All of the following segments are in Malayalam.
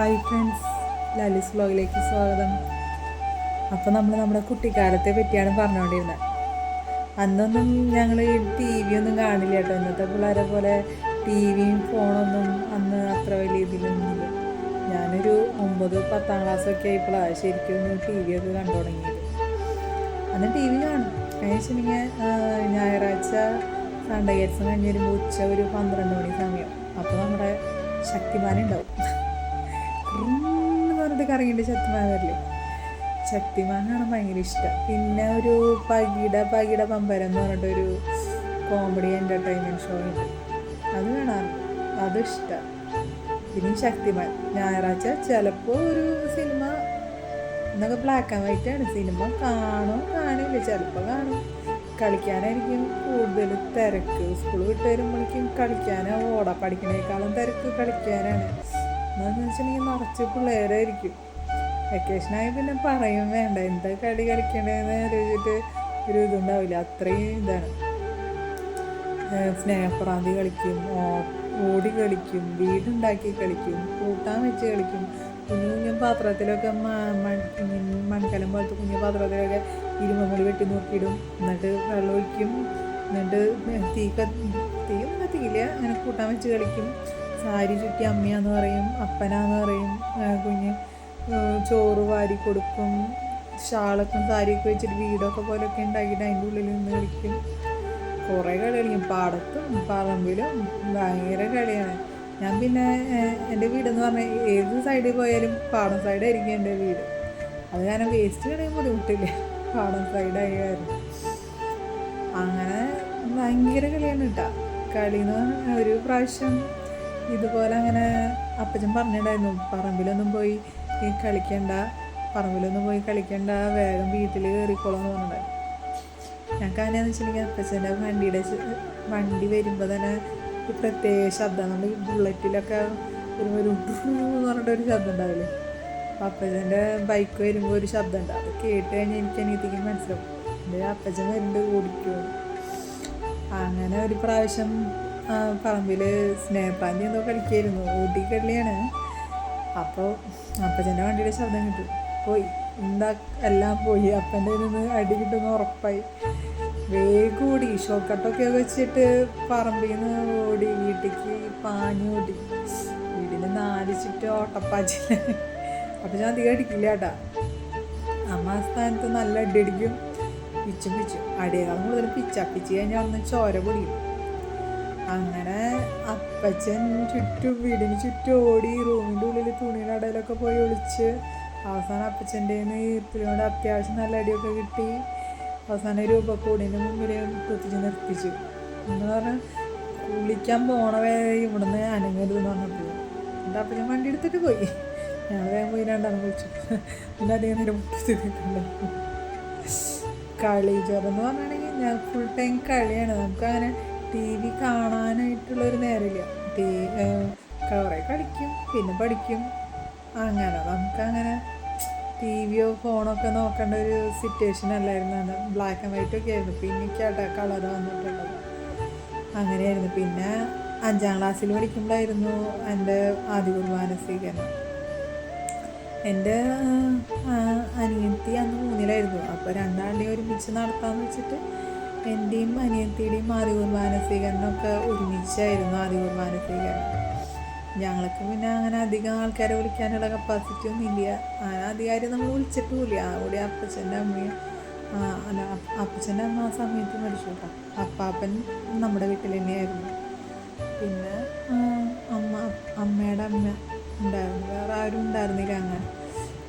ഹായ് ഫ്രണ്ട്സ് ലാലിസ് വ്ലോഗിലേക്ക് സ്വാഗതം. അപ്പോൾ നമ്മൾ നമ്മുടെ കുട്ടിക്കാലത്തെ പറ്റിയാണ് പറഞ്ഞുകൊണ്ടിരുന്നത് അന്നൊന്നും ഞങ്ങൾ ടി വി ഒന്നും കാണില്ല കേട്ടോ. ഇന്നത്തെ പിള്ളേരെ പോലെ ടി വിയും ഫോണൊന്നും അന്ന് അത്ര വലിയ ഇതിലൊന്നുമില്ല. ഞാനൊരു ഒമ്പത് പത്താം ക്ലാസ്സൊക്കെ ആയപ്പോഴാണ് ശരിക്കും ടി വി ഒക്കെ കണ്ടു തുടങ്ങിയത്. അന്ന് ടി വി കാണും. കഴിഞ്ഞ വെച്ചിട്ടുണ്ടെങ്കിൽ ഞായറാഴ്ച സൺഡേ ഗേറ്റ്സ് കഴിഞ്ഞ് വരുമ്പോൾ ഉച്ച ഒരു പന്ത്രണ്ട് മണി സമയം. അപ്പോൾ നമ്മുടെ ശക്തിമാൻ ഉണ്ടാവും. എന്ന് പറഞ്ഞിട്ട് കറങ്ങിയിട്ട് ശക്തിമാൻ വരില്ലേ ശക്തിമാൻ കാണാൻ ഭയങ്കര ഇഷ്ടം. പിന്നെ ഒരു പകിട പകിട പമ്പരം എന്ന് പറഞ്ഞിട്ടൊരു കോമഡി എന്റർടൈൻമെന്റ് ഷോ ഉണ്ട്. അത് കാണാറുണ്ട് അതും പിന്നെ ശക്തിമാൻ. ഞായറാഴ്ച ചിലപ്പോൾ ഒരു സിനിമ എന്നൊക്കെ ബ്ലാക്ക് ആൻഡ് വൈറ്റ് ആണ്. സിനിമ കാണോ കാണില്ല. ചിലപ്പോൾ കാണും. കളിക്കാനായിരിക്കും കൂടുതൽ തിരക്ക്. സ്കൂൾ വിട്ട് വരുമ്പോഴേക്കും കളിക്കാനാണ് ഓടാ. പഠിക്കണേക്കാളും തിരക്ക് കളിക്കാനാണ്. എന്താണെന്ന് വെച്ചിട്ടുണ്ടെങ്കിൽ നിറച്ച് പിള്ളേരായിരിക്കും. വെക്കേഷനായി പിന്നെ പറയും വേണ്ട എന്താ കളി കളിക്കേണ്ടതെന്ന് ആലോചിച്ചിട്ട് ഒരു ഇതുണ്ടാവില്ല. അത്രയും ഇതാണ്. സ്നേഹപ്രാന്തി കളിക്കും ഓടി കളിക്കും വീടുണ്ടാക്കി കളിക്കും കൂട്ടാൻ വെച്ച് കളിക്കും. കുഞ്ഞു കുഞ്ഞു പാത്രത്തിലൊക്കെ മൺകലം പോലത്തെ കുഞ്ഞു പാത്രത്തിലൊക്കെ ഇരുമ്പുള്ളി വെട്ടി നോക്കിയിടും. എന്നിട്ട് വെള്ളം ഒഴിക്കും എന്നിട്ട് തീ തീ ഒന്നും കത്തിക്കില്ല. അങ്ങനെ കൂട്ടാൻ വെച്ച് കളിക്കും. സാരി ചുറ്റി അമ്മയാന്ന് പറയും അപ്പനാന്ന് പറയും കുഞ്ഞ് ചോറ് വാരി കൊടുക്കും ഷാളൊക്കെ സാരിയൊക്കെ വെച്ചിട്ട് വീടൊക്കെ പോലൊക്കെ ഉണ്ടാക്കിയിട്ട് അതിന്റെ ഉള്ളിൽ നിന്ന് കളിക്കും. കുറേ കളി കളിക്കും പാടത്തും പറമ്പിലും ഭയങ്കര കളിയാണ്. ഞാൻ പിന്നെ എന്റെ വീടെന്ന് പറഞ്ഞാൽ ഏത് സൈഡിൽ പോയാലും പാടം സൈഡായിരിക്കും എന്റെ വീട്. അത് കാരണം വേസ്റ്റ് കളയാൻ ബുദ്ധിമുട്ടില്ല. പാടം സൈഡായി അങ്ങനെ ഭയങ്കര കളിയാണ് കേട്ടോ. കളി ഒരു പ്രാവശ്യം ഇതുപോലെ അങ്ങനെ അപ്പച്ചൻ പറഞ്ഞിട്ടുണ്ടായിരുന്നു പറമ്പിലൊന്നും പോയി കളിക്കണ്ട പറമ്പിലൊന്നും പോയി കളിക്കണ്ട വേഗം വീട്ടിൽ കയറിക്കോളാം എന്ന് പറഞ്ഞിട്ടുണ്ടായിരുന്നു. ഞങ്ങൾക്ക് അങ്ങനെയാന്ന് വെച്ചിട്ടുണ്ടെങ്കിൽ അപ്പച്ചന്റെ വണ്ടിയുടെ വണ്ടി വരുമ്പോൾ തന്നെ ഒരു പ്രത്യേക ശബ്ദം നമ്മൾ ബുള്ളറ്റിലൊക്കെ ഒരു ഒരു പറഞ്ഞിട്ട് എന്ന് പറഞ്ഞിട്ടൊരു ശബ്ദം ഉണ്ടാവില്ലേ? അപ്പം അപ്പച്ചന്റെ ബൈക്ക് വരുമ്പോൾ ഒരു ശബ്ദം ഉണ്ട്. അത് കേട്ട് കഴിഞ്ഞാൽ എനിക്ക് അനിയത്തിക്ക് മനസ്സിലാവും. എന്റെ അപ്പച്ചൻ വരുന്നുണ്ട് ഓടിക്കുമോ അങ്ങനെ ഒരു പ്രാവശ്യം പറമ്പിൽ സ്നേഹപ്പാന്തി എന്തോ കളിക്കായിരുന്നു. ഊട്ടി കളിയാണ് അപ്പോൾ അപ്പച്ചന്റെ വണ്ടിയുടെ ശബ്ദം കിട്ടും. പോയി. എന്താ എല്ലാം പോയി. അപ്പന്റെ നിന്ന് അടി കിട്ടുന്ന ഉറപ്പായി. വേഗം ഓടി. ഷോർട്ട് വെച്ചിട്ട് പറമ്പിൽ നിന്ന് ഓടി. വീട്ടിലേക്ക് പാഞ്ഞു ഓടി. വീടിന് നാല് ചുറ്റും ഓട്ടപ്പാച്ചില്ല അപ്പം ഞാൻ അധികം അടിക്കില്ല കേട്ടാ. അമ്മ ആ സ്ഥാനത്ത് നല്ല അടി അടിക്കും. പിച്ചും പിച്ചും. അടിയേക്കാളും കൂടുതൽ പിച്ച. പിച്ച് കഴിഞ്ഞാൽ ഒന്ന് ചോര പൊടിയും. അങ്ങനെ അപ്പച്ചൻ ചുറ്റും വീടിന് ചുറ്റും ഓടി റൂമിന്റെ ഉള്ളിൽ തുണിയുടെ ഇടയിലൊക്കെ പോയി ഒളിച്ച് അവസാനം അപ്പച്ചന്റെ ഈർത്തിനോട് അത്യാവശ്യം നല്ല അടിയൊക്കെ കിട്ടി. അവസാനം രൂപക്കൂടിന്റെ മുമ്പിൽ കുത്തിച്ച് നിർത്തിച്ചു. എന്ന് പറഞ്ഞാൽ കുളിക്കാൻ പോണവേ ഇവിടുന്ന് അനങ്ങരുത് എന്ന് പറഞ്ഞപ്പോൾ എന്റെ അപ്പച്ചൻ വണ്ടി എടുത്തിട്ട് പോയി. ഞാൻ വേഗം പോയി രണ്ടാണ് വിളിച്ചു പിന്നെ അധികം നേരം മുട്ടിച്ചിട്ടുണ്ടായിരുന്നു കളി ചോറെന്ന് പറഞ്ഞിട്ടുണ്ടെങ്കിൽ ഞാൻ ഫുൾ ടൈം കളിയാണ്. നമുക്ക് അങ്ങനെ ടി വി കാണാനായിട്ടുള്ളൊരു നേരമില്ല. ടി കുറേ കളിക്കും പിന്നെ പഠിക്കും. അങ്ങനെ നമുക്കങ്ങനെ ടി വിയോ ഫോണൊക്കെ നോക്കേണ്ട ഒരു സിറ്റുവേഷൻ അല്ലായിരുന്നു. അന്ന് ബ്ലാക്ക് ആൻഡ് വൈറ്റ് ഒക്കെ ആയിരുന്നു. പിന്നെ കേട്ട കളർ വന്നിട്ടുള്ളത്. അങ്ങനെയായിരുന്നു. പിന്നെ അഞ്ചാം ക്ലാസ്സിൽ പഠിക്കുമ്പോഴായിരുന്നു എന്റെ ആദ്യ കുർബാന സ്വീകരണം. എന്റെ അനിയത്തി അന്ന് മൂന്നിലായിരുന്നു. അപ്പോൾ രണ്ടാളുടെയും ഒരുമിച്ച് നടത്താമെന്ന് വെച്ചിട്ട് എന്റെയും അനിയത്തിയുടെയും ആദ്യ കുർബാന സ്വീകരണമൊക്കെ ഒരുമിച്ചായിരുന്നു കുർബാന സ്വീകരണം ഞങ്ങൾക്ക് പിന്നെ അങ്ങനെ അധികം ആൾക്കാരെ വിളിക്കാനുള്ള കപ്പാസിറ്റി ഒന്നും ഇല്ല. അങ്ങനെ അധികാരം നമ്മൾ വിളിച്ചിട്ടുമില്ല. അവിടെ അപ്പച്ചന്റെ അമ്മയും അല്ല അപ്പച്ചന്റെ അമ്മ ആ സമയത്ത് മരിച്ചു കേട്ടോ. അപ്പാപ്പൻ നമ്മുടെ വീട്ടിൽ തന്നെയായിരുന്നു. പിന്നെ അമ്മ അമ്മയുടെ അമ്മ ഉണ്ടായിരുന്നു. വേറെ ആരും ഉണ്ടായിരുന്നില്ല അങ്ങനെ.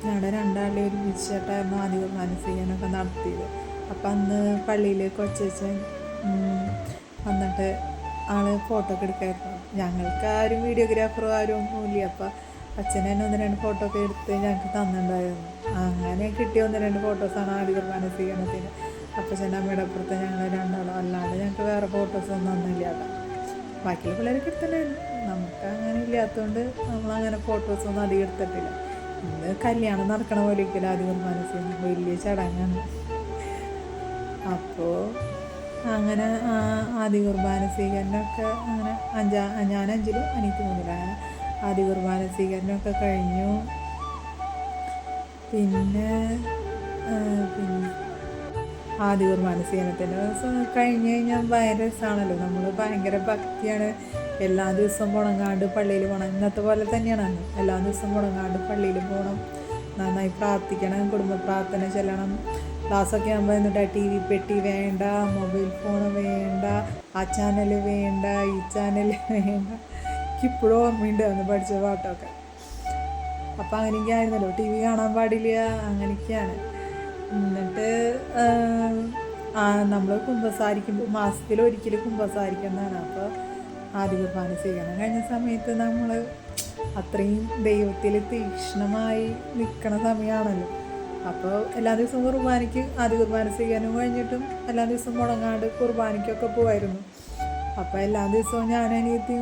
ഞങ്ങളുടെ രണ്ടാളെ ഒരുമിച്ചിട്ടായിരുന്നു ആദ്യ മാനസികനൊക്കെ നടത്തിയത്. അപ്പം അന്ന് പള്ളിയിൽ കൊച്ചച്ഛൻ വന്നിട്ട് ആൾ ഫോട്ടോ ഒക്കെ എടുക്കായിരുന്നു. ഞങ്ങൾക്ക് ആരും വീഡിയോഗ്രാഫറോ ആരും ഒന്നുമില്ല. അപ്പം അച്ഛൻ തന്നെ ഒന്ന് രണ്ട് ഫോട്ടോ ഒക്കെ എടുത്ത് ഞങ്ങൾക്ക് തന്നിട്ടുണ്ടായിരുന്നു. അങ്ങനെ കിട്ടിയ ഒന്ന് രണ്ട് ഫോട്ടോസാണ് ആദ്യ കുർബാന സ്വീകരണത്തിന് അപ്പച്ചന്റെ അമ്മയുടെ അപ്പുറത്ത് ഞങ്ങൾ രണ്ടാളും അല്ലാണ്ട് ഞങ്ങൾക്ക് വേറെ ഫോട്ടോസ് ഒന്നും ഒന്നുമില്ല കേട്ടോ ബാക്കിയുള്ള പിള്ളേരൊക്കെ എടുത്തിട്ടുണ്ടായിരുന്നു. നമുക്ക് അങ്ങനെ ഇല്ലാത്തതുകൊണ്ട് നമ്മളങ്ങനെ ഫോട്ടോസൊന്നും അധികം എടുത്തിട്ടില്ല. ഇന്ന് കല്യാണം നടക്കണ പോലെ ഒരിക്കലും കുർബാന സ്വീകരണം വലിയ ചടങ്ങാണ്. അപ്പോൾ അങ്ങനെ ആദ്യ കുർബാന സ്വീകരണമൊക്കെ അങ്ങനെ അഞ്ചാ ഞാൻ അഞ്ചിലും അനിയത്തി മൂന്നിലും അങ്ങനെ ആദ്യ കുർബാന സ്വീകരണമൊക്കെ കഴിഞ്ഞു. പിന്നെ പിന്നെ ആദ്യ കുർബാന സ്വീകരണത്തിന്റെ ദിവസം കഴിഞ്ഞ് കഴിഞ്ഞാൽ ഭയങ്കര രസമാണല്ലോ നമ്മൾ ഭയങ്കര ഭക്തിയാണ്. എല്ലാ ദിവസവും മുടങ്ങാണ്ട് പള്ളിയിൽ പോകണം ഇന്നത്തെ പോലെ തന്നെയാണ് അന്ന്. എല്ലാ ദിവസവും മുടങ്ങാണ്ട് പള്ളിയിൽ പോകണം നന്നായി പ്രാർത്ഥിക്കണം. കുടുംബ പ്രാർത്ഥന ചെല്ലണം. ക്ലാസ്സൊക്കെ ആകുമ്പോൾ എന്നിട്ട് ടി വി പെട്ടി വേണ്ട മൊബൈൽ ഫോൺ വേണ്ട ആ ചാനൽ വേണ്ട ഈ ചാനൽ വേണ്ട. എനിക്കിപ്പോഴും ഓർമ്മയുണ്ട് അന്ന് പഠിച്ച പാട്ടൊക്കെ. അപ്പം അങ്ങനെയൊക്കെ ആയിരുന്നല്ലോ ടി വി കാണാൻ പാടില്ല അങ്ങനെയൊക്കെയാണ്. എന്നിട്ട് നമ്മൾ കുമ്പസാരിക്കുമ്പോൾ മാസത്തിൽ ഒരിക്കൽ കുമ്പസാരിക്കുന്നതാണ്. അപ്പോൾ ആദ്യ കുർബാന സ്വീകരണം കഴിഞ്ഞ സമയത്ത് നമ്മൾ അത്രയും ദൈവത്തിൽ തീക്ഷ്ണമായി നിൽക്കണ സമയമാണല്ലോ അപ്പോൾ എല്ലാ ദിവസവും കുർബാനയ്ക്ക് ആദ്യ കുർബാന സ്വീകരണം കഴിഞ്ഞിട്ടും എല്ലാ ദിവസവും മുടങ്ങാണ്ട് കുർബാനയ്ക്കൊക്കെ പോവായിരുന്നു. അപ്പോൾ എല്ലാ ദിവസവും ഞാൻ അനിയത്തി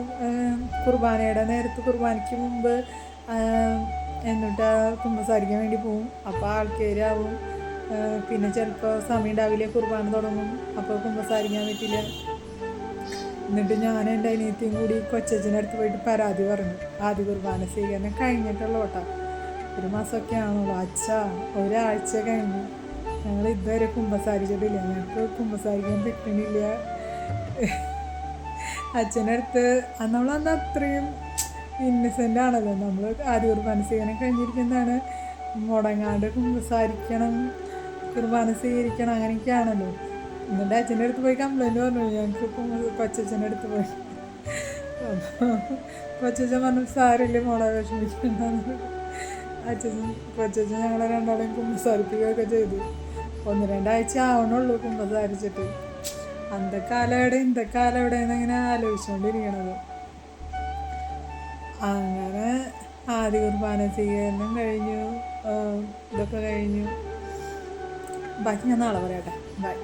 കുർബാനയുടെ നേരത്ത് കുർബാനയ്ക്ക് മുമ്പ് എന്നിട്ട് കുമ്പസാരിക്കാൻ വേണ്ടി പോവും. അപ്പോൾ ആൾക്കാരാവും. പിന്നെ ചിലപ്പോൾ സമയം ഉണ്ടാവില്ല കുർബാന തുടങ്ങും. അപ്പോൾ കുമ്പസാരിക്കാൻ പറ്റില്ല. എന്നിട്ട് ഞാൻ എന്റെ അനിയത്തിയും കൂടി കൊച്ചച്ഛന്റെ പോയിട്ട് പരാതി പറഞ്ഞു. ആദ്യ കുർബാന സ്വീകരണം കഴിഞ്ഞിട്ടുള്ള ഓട്ടാ ഒരു മാസമൊക്കെ ആണുള്ളൂ അച്ഛാ ഒരാഴ്ച കഴിഞ്ഞു. ഞങ്ങൾ ഇതുവരെ കുമ്പസാരിച്ചിട്ടില്ല. ഞങ്ങൾക്ക് കുമ്പസാരിക്കാൻ പറ്റണില്ല. അച്ഛനടുത്ത് നമ്മളന്ന് അത്രയും ഇന്നസെന്റ് ആണല്ലോ. നമ്മൾ ആദ്യ കുർബാന സ്വീകരണം കഴിഞ്ഞിരിക്കുന്നതാണ്. മുടങ്ങാണ്ട് കുമ്പസാരിക്കണം കുർബാന സ്വീകരിക്കണം അങ്ങനെയൊക്കെയാണല്ലോ. എന്നിട്ട് അച്ഛന്റെ അടുത്ത് പോയി കംപ്ലൈന്റ് പറഞ്ഞു. ഞങ്ങൾക്ക് കൊച്ചച്ഛന്റെ അടുത്ത് പോയി. അപ്പോൾ കൊച്ചച്ഛൻ പറഞ്ഞു സാരില്ല മോളെ വിഷമിക്കണ്ടെന്ന് അച്ഛൻ കൊച്ചച്ഛൻ ഞങ്ങളെ രണ്ടാളെയും കുമ്പസാരിപ്പിക്കുകയൊക്കെ ചെയ്തു. ഒന്ന് രണ്ടാഴ്ച ആവണുള്ളൂ കുമ്പസാരിച്ചിട്ട്. അന്ത കാലം എവിടെ ഇന്തക്കാലം കാലം എവിടെ എന്നിങ്ങനെ ആലോചിച്ചുകൊണ്ടിരിക്കണത് അങ്ങനെ ആദ്യ കുർബാന സ്വീകരണം കഴിഞ്ഞു ഇതൊക്കെ കഴിഞ്ഞു. ബാക്കി ഞാൻ നാളെ പറയാട്ടെ ബൈ